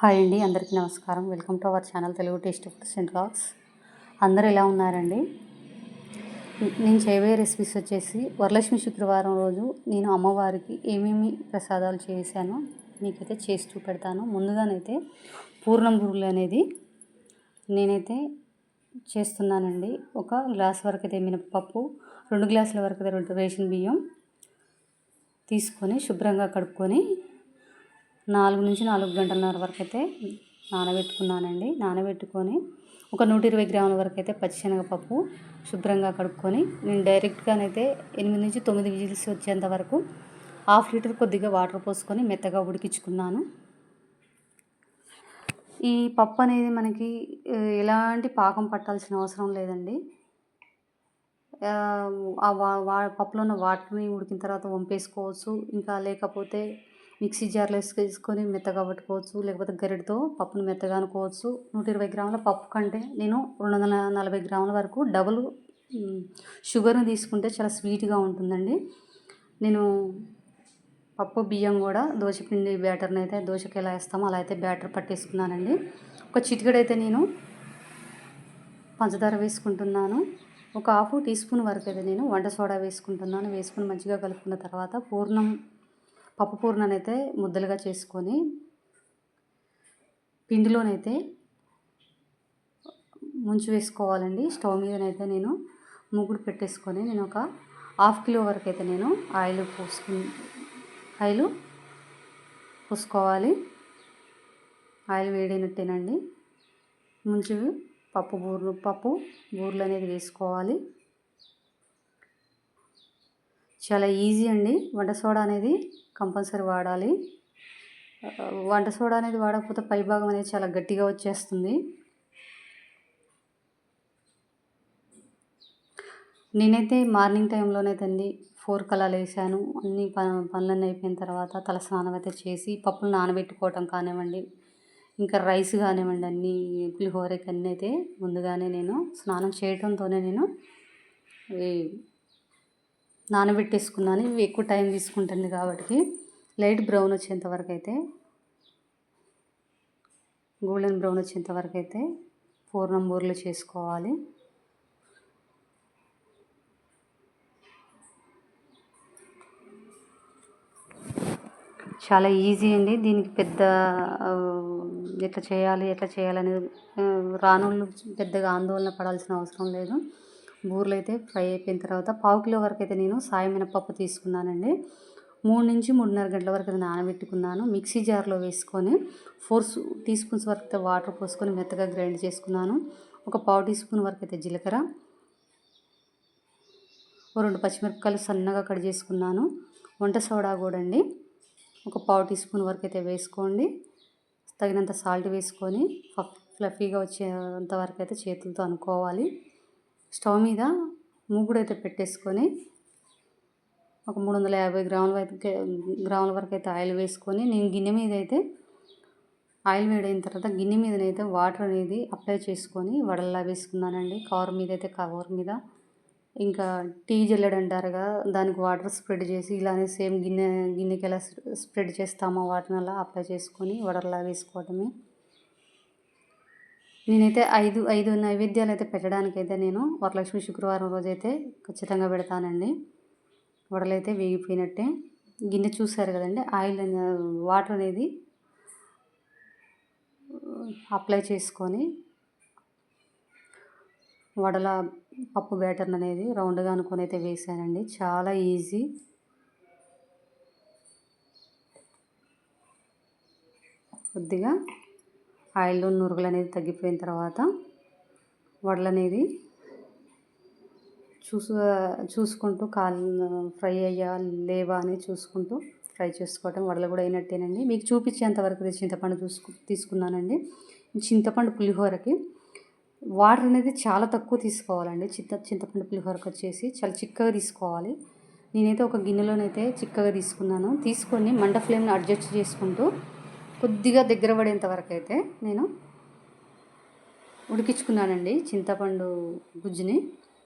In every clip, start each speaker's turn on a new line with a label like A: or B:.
A: Hi అండి అందరికీ నమస్కారం. Welcome to our channel Telugu taste foods and blogs అందరూ ఎలా ఉన్నారండి? నేను చేయబోయే రెసిపీస్ వచ్చేసి వరలక్ష్మి శుక్రవారం రోజు నేను అమ్మవారికి ఏమేమి ప్రసాదాలు చేశానో మీకైతే చేసి చూపెడతాను. ముందుగానైతే పూర్ణం గురులు అనేది నేనైతే చేస్తున్నానండి. ఒక గ్లాస్ వరకు అయితే మినపప్పు రెండు గ్లాసుల వరకు అయితే రెండు రేషన్ బియ్యం తీసుకొని శుభ్రంగా కడుక్కొని నాలుగు నుంచి నాలుగు గంటలన్నర వరకు అయితే నానబెట్టుకున్నానండి. నానబెట్టుకొని ఒక నూట ఇరవై గ్రాముల వరకు అయితే పచ్చిశనగపప్పు శుభ్రంగా కడుక్కొని నేను డైరెక్ట్గానైతే ఎనిమిది నుంచి తొమ్మిది విజిల్స్ వచ్చేంత వరకు హాఫ్ లీటర్ కొద్దిగా వాటర్ పోసుకొని మెత్తగా ఉడికించుకున్నాను. ఈ పప్పు అనేది మనకి ఎలాంటి పాకం పట్టాల్సిన అవసరం లేదండి. ఆ పప్పులో ఉన్న వాటర్ని ఉడికిన తర్వాత వంపేసుకోవచ్చు. ఇంకా లేకపోతే మిక్సీ జార్లో వేసుకొని మెత్తగా పట్టుకోవచ్చు లేకపోతే గరిటతో పప్పును మెత్తగా అనుకోవచ్చు. నూట ఇరవై గ్రాముల పప్పు కంటే నేను రెండు వందల నలభై గ్రాముల వరకు డబుల్ షుగర్ని తీసుకుంటే చాలా స్వీట్గా ఉంటుందండి. నేను పప్పు బియ్యం కూడా దోశపిండి బ్యాటర్ని అయితే దోశకి ఎలా వేస్తామో అలా అయితే బ్యాటర్ పట్టేసుకున్నానండి. ఒక చిటికెడైతే నేను పంచదార వేసుకుంటున్నాను. ఒక హాఫ్ టీ స్పూన్ వరకు అయితే నేను వంట సోడా వేసుకుంటున్నాను. వేసుకుని మంచిగా కలుపుకున్న తర్వాత పూర్ణం పప్పు పూర్ణనైతే ముద్దలుగా చేసుకొని పిండిలోనైతే ముంచి వేసుకోవాలండి. స్టవ్ మీదనైతే నేను మూగుడు పెట్టేసుకొని నేను ఒక హాఫ్ కిలో వరకు అయితే నేను ఆయిల్ పోసుకుని ఆయిల్ పోసుకోవాలి. ఆయిల్ వేడైనట్టేనండి. ముంచి పప్పు బూర్లు పప్పు బూర్లు అనేది వేసుకోవాలి. చాలా ఈజీ అండి. వంట సోడా అనేది కంపల్సరీ వాడాలి. వంట సోడా అనేది వాడకపోతే పైభాగం అనేది చాలా గట్టిగా వచ్చేస్తుంది. నేనైతే మార్నింగ్ టైంలోనైతే ఫోర్ కలాలు వేసాను. అన్ని పనులన్నీ అయిపోయిన తర్వాత తల స్నానం అయితే చేసి పప్పులు నానబెట్టుకోవటం కానివ్వండి ఇంకా రైస్ కానివ్వండి అన్నీ పులిహోరకి అన్నీ అయితే ముందుగానే నేను స్నానం చేయటంతోనే నేను నానబెట్టేసుకున్నాను ఇవి ఎక్కువ టైం తీసుకుంటుంది కాబట్టి లైట్ బ్రౌన్ వచ్చేంత వరకు అయితే గోల్డెన్ బ్రౌన్ వచ్చేంత వరకు అయితే పూర్ణం బూరెలు చేసుకోవాలి. చాలా ఈజీ అండి దీనికి పెద్ద ఎట్లా చేయాలి ఎట్లా చేయాలనేది రానుళ్ళు పెద్దగా ఆందోళన పడాల్సిన అవసరం లేదు. బూరెలు అయితే ఫ్రై అయిపోయిన తర్వాత పావు కిలో వరకు అయితే నేను సాయం మినపప్పు తీసుకున్నానండి. మూడు నుంచి మూడున్నర గంటల వరకు అయితే నానబెట్టుకున్నాను. మిక్సీ జార్లో వేసుకొని ఫోర్ టీ స్పూన్స్ వరకు అయితే వాటర్ పోసుకొని మెత్తగా గ్రైండ్ చేసుకున్నాను. ఒక పావు టీ స్పూన్ వరకు అయితే జీలకర్ర. ఓ రెండు పచ్చిమిరపకాయలు సన్నగా కట్ చేసుకున్నాను. వంట సోడా కూడా అండి. ఒక పావు టీ స్పూన్ వరకు అయితే వేసుకోండి. తగినంత సాల్ట్ వేసుకొని ఫ్లఫీగా వచ్చేంత వరకు అయితే చేతులతో అనుకోవాలి. స్టవ్ మీద మూగుడు అయితే పెట్టేసుకొని ఒక మూడు వందల యాభై గ్రాముల గ్రాముల వరకు అయితే ఆయిల్ వేసుకొని నేను గిన్నె మీద అయితే ఆయిల్ వేడైన తర్వాత గిన్నె మీదనైతే వాటర్ అనేది అప్లై చేసుకొని వడల్లా వేసుకున్నానండి. కవర్ మీద అయితే కవర్ మీద. ఇంకా టీ జల్లెడ అంటారుగా దానికి వాటర్ స్ప్రెడ్ చేసి ఇలానే సేమ్ గిన్నె గిన్నెకి ఎలా స్ప్రెడ్ చేస్తామో వాటిని అలా అప్లై చేసుకొని వడల్లా వేసుకోవటమే నేనైతే ఐదు ఐదు నైవేద్యాలు అయితే పెట్టడానికైతే నేను వరలక్ష్మి శుక్రవారం రోజైతే ఖచ్చితంగా పెడతానండి. వడలైతే వేగిపోయినట్టే. గిన్నె చూసారు కదండి ఆయిల్ వాటర్ అనేది అప్లై చేసుకొని వడల పప్పు బ్యాటర్ అనేది రౌండ్గా అనుకొని అయితే వేసానండి. చాలా ఈజీ. కొద్దిగా ఆయిల్లో నురుగులు అనేది తగ్గిపోయిన తర్వాత వడలు అనేది చూసు చూసుకుంటూ కాలు ఫ్రై అయ్యా లేవా అని చూసుకుంటూ ఫ్రై చేసుకోవటం వడలు కూడా అయినట్టేనండి. మీకు చూపించేంతవరకు చింతపండు చూసుకు తీసుకున్నానండి. చింతపండు పులిహోరకి వాటర్ అనేది చాలా తక్కువ తీసుకోవాలండి. చింత చింతపండు పులిహోరకు వచ్చేసి చాలా చిక్కగా తీసుకోవాలి. నేనైతే ఒక గిన్నెలోనైతే చిక్కగా తీసుకున్నాను. తీసుకొని మంట ఫ్లేమ్ని అడ్జస్ట్ చేసుకుంటూ కొద్దిగా దగ్గర పడేంత వరకు అయితే నేను ఉడికించుకున్నానండి చింతపండు గుజ్జుని.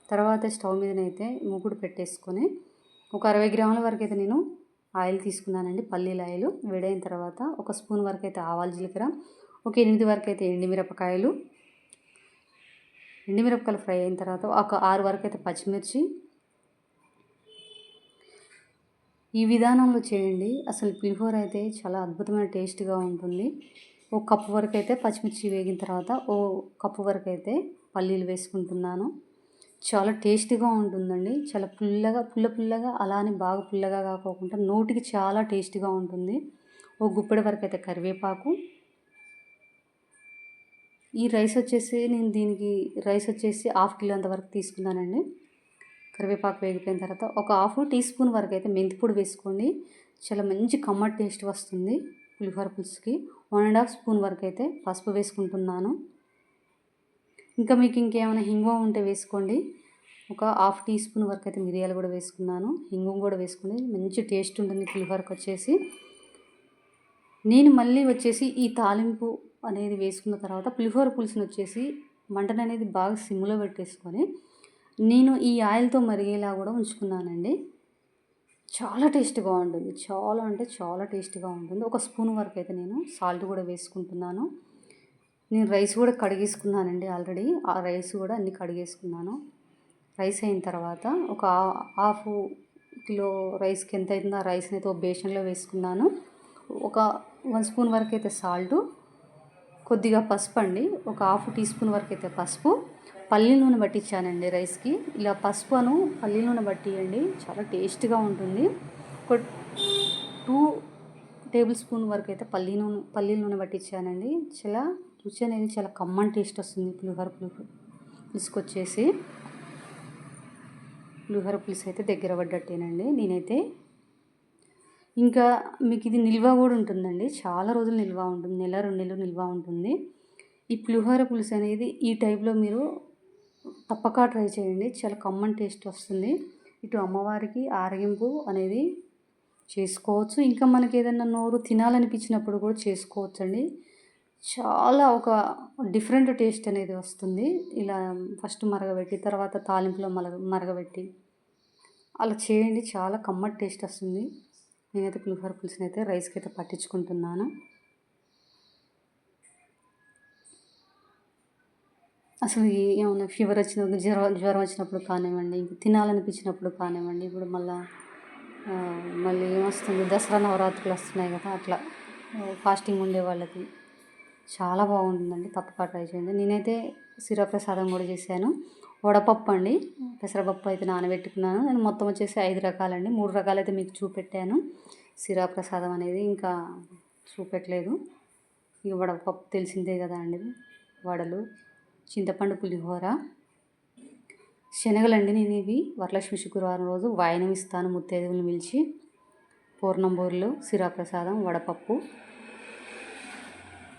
A: తర్వాత స్టవ్ మీదనైతే మూకుడు పెట్టేసుకొని ఒక అరవై గ్రాముల వరకు అయితే నేను ఆయిల్ తీసుకున్నానండి పల్లీల ఆయిల్. వేడైన తర్వాత ఒక స్పూన్ వరకు అయితే ఆవాల జీలకర్ర ఒక ఎనిమిది వరకు అయితే ఎండిమిరపకాయలు. ఎండిమిరపకాయలు ఫ్రై అయిన తర్వాత ఒక ఆరు వరకు అయితే పచ్చిమిర్చి ఈ విధానంలో చేయండి. అసలు పులిహోర అయితే చాలా అద్భుతమైన టేస్ట్గా ఉంటుంది. ఓ కప్పు వరకు అయితే పచ్చిమిర్చి వేగిన తర్వాత ఓ కప్పు వరకు అయితే పల్లీలు వేసుకుంటున్నాను. చాలా టేస్టీగా ఉంటుందండి. చాలా పుల్లగా పుల్ల పుల్లగా అలానే బాగా పుల్లగా కాకోకుండా నోటికి చాలా టేస్టీగా ఉంటుంది. ఓ గుప్పెడి వరకు అయితే కరివేపాకు. ఈ రైస్ వచ్చేసి నేను దీనికి రైస్ వచ్చేసి హాఫ్ కిలో అంత వరకు తీసుకున్నానండి. కరివేపాకు వేగిపోయిన తర్వాత ఒక హాఫ్ టీ స్పూన్ వరకు అయితే మెంతిపొడి వేసుకోండి. చాలా మంచి కమ్మటి టేస్ట్ వస్తుంది పులిహోర పులుసుకి. వన్ అండ్ హాఫ్ స్పూన్ వరకు అయితే పసుపు వేసుకుంటున్నాను. ఇంకా మీకు ఇంకేమైనా హింగో ఉంటే వేసుకోండి. ఒక హాఫ్ టీ స్పూన్ వరకు అయితే మిరియాలు కూడా వేసుకున్నాను. హింగం కూడా వేసుకోండి మంచి టేస్ట్ ఉంటుంది పులిహోరకు వచ్చేసి. నేను మళ్ళీ వచ్చేసి ఈ తాలింపు అనేది వేసుకున్న తర్వాత పులిహోర పులుసుని వచ్చేసి మంటను అనేది బాగా సిమ్లో పెట్టేసుకొని నేను ఈ ఆయిల్తో మరిగేలా కూడా ఉంచుకున్నానండి. చాలా టేస్ట్గా ఉంటుంది చాలా అంటే చాలా టేస్ట్గా ఉంటుంది. ఒక స్పూన్ వరకు అయితే నేను సాల్ట్ కూడా వేసుకుంటున్నాను. నేను రైస్ కూడా కడిగేసుకున్నానండి ఆల్రెడీ. ఆ రైస్ కూడా అన్ని కడిగేసుకున్నాను. రైస్ అయిన తర్వాత ఒక హాఫ్ కిలో రైస్కి ఎంత అవుతుందో ఆ రైస్ని అయితే ఒక బేషన్లో వేసుకున్నాను. ఒక వన్ స్పూన్ వరకు అయితే సాల్టు కొద్దిగా పసుపు అండి ఒక హాఫ్ టీ స్పూన్ వరకు అయితే పసుపు పల్లి నూనె పట్టించానండి రైస్కి. ఇలా పసుపును పల్లి నూనె పట్టియండి. చాలా టేస్ట్గా ఉంటుంది. ఒక టూ టేబుల్ స్పూన్ వరకు అయితే పల్లి నూనె పల్లి నూనె పట్టించానండి. చాలా రుచి అనేది చాలా కమ్మని టేస్ట్ వస్తుంది పులిహోర పులుపు తీసుకొచ్చేసి పులిహోర పులుసు అయితే దగ్గర పడ్డట్టేనండి. నేనైతే ఇంకా మీకు ఇది నిల్వ కూడా ఉంటుందండి. చాలా రోజులు నిల్వ ఉంటుంది. నెల రెండు నెలలు నిల్వ ఉంటుంది. ఈ పులిహోర పులుసు అనేది ఈ టైప్లో మీరు తప్పక ట్రై చేయండి. చాలా కమ్మన్ టేస్ట్ వస్తుంది. ఇటు అమ్మవారికి ఆరగింపు అనేది చేసుకోవచ్చు. ఇంకా మనకి ఏదైనా నోరు తినాలనిపించినప్పుడు కూడా చేసుకోవచ్చండి. చాలా ఒక డిఫరెంట్ టేస్ట్ అనేది వస్తుంది. ఇలా ఫస్ట్ మరగబెట్టి తర్వాత తాలింపులో మరగ మరగబెట్టి అలా చేయండి. చాలా కమ్మటి టేస్ట్ వస్తుంది. నేనైతే పులిహోర పులుసుని అయితే రైస్కి అయితే పట్టించుకుంటున్నాను. అసలు ఏమన్నా ఫీవర్ వచ్చినప్పుడు జ్వరం జ్వరం వచ్చినప్పుడు కానివ్వండి ఇంక తినాలనిపించినప్పుడు కానివ్వండి ఇప్పుడు మళ్ళీ మళ్ళీ ఏమొస్తుంది? దసరా నవరాత్రులు వస్తున్నాయి కదా అట్లా. ఫాస్టింగ్ ఉండే వాళ్ళకి చాలా బాగుంటుందండి. తప్పక ట్రై చేయండి. నేనైతే శిరప్రసాదం కూడా చేశాను. వడపప్పు అండి. పెసరపప్పు అయితే నానబెట్టుకున్నాను. నేను మొత్తం వచ్చేసి ఐదు రకాలండి. మూడు రకాలైతే మీకు చూపెట్టాను. సిరా ప్రసాదం అనేది ఇంకా చూపెట్టలేదు. ఇక వడపప్పు తెలిసిందే కదా అండి. వడలు చింతపండు పులిహోర శనగలండి నేను ఇవి వరలక్ష్మి శుక్రవారం రోజు వాయనం ఇస్తాను ముత్తైదువులు పిలిచి. పూర్ణం బూరెలు సిరా ప్రసాదం వడపప్పు.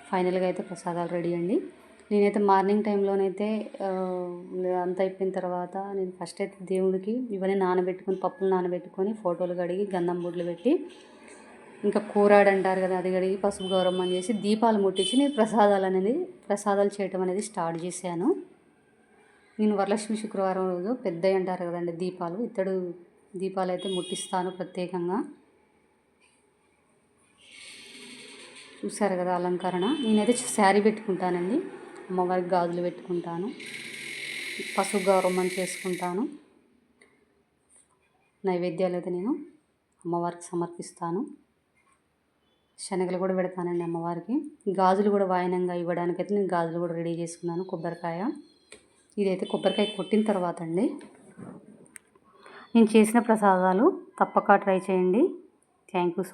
A: ఫైనల్గా అయితే ప్రసాదాలు రెడీ అండి. నేనైతే మార్నింగ్ టైంలోనైతే అంత అయిపోయిన తర్వాత నేను ఫస్ట్ అయితే దేవుడికి ఇవన్నీ నానబెట్టుకొని పప్పులు నానబెట్టుకొని ఫోటోలు కడిగి గంధం బుడ్లు పెట్టి ఇంకా కూరాడు అంటారు కదా అది కడిగి పసుపు గౌరవం చేసి దీపాలు ముట్టించి నేను ప్రసాదాలు అనేది ప్రసాదాలు చేయటం అనేది స్టార్ట్ చేశాను. నేను వరలక్ష్మి శుక్రవారం రోజు పెద్దవి అంటారు కదండి దీపాలు ఇత్తడు దీపాలు అయితే ముట్టిస్తాను ప్రత్యేకంగా. చూసారు కదా అలంకరణ. నేనైతే శారీ పెట్టుకుంటానండి అమ్మవారికి గాజులు పెట్టుకుంటాను పసుపు గౌరవం చేసుకుంటాను నైవేద్యాలు అయితే నేను అమ్మవారికి సమర్పిస్తాను. శనగలు కూడా పెడతానండి అమ్మవారికి. గాజులు కూడా వాయనంగా ఇవ్వడానికి అయితే నేను గాజులు కూడా రెడీ చేసుకున్నాను కొబ్బరికాయ. ఇదైతే కొబ్బరికాయ కొట్టిన తర్వాత అండి. నేను చేసిన ప్రసాదాలు తప్పక ట్రై చేయండి. Thank you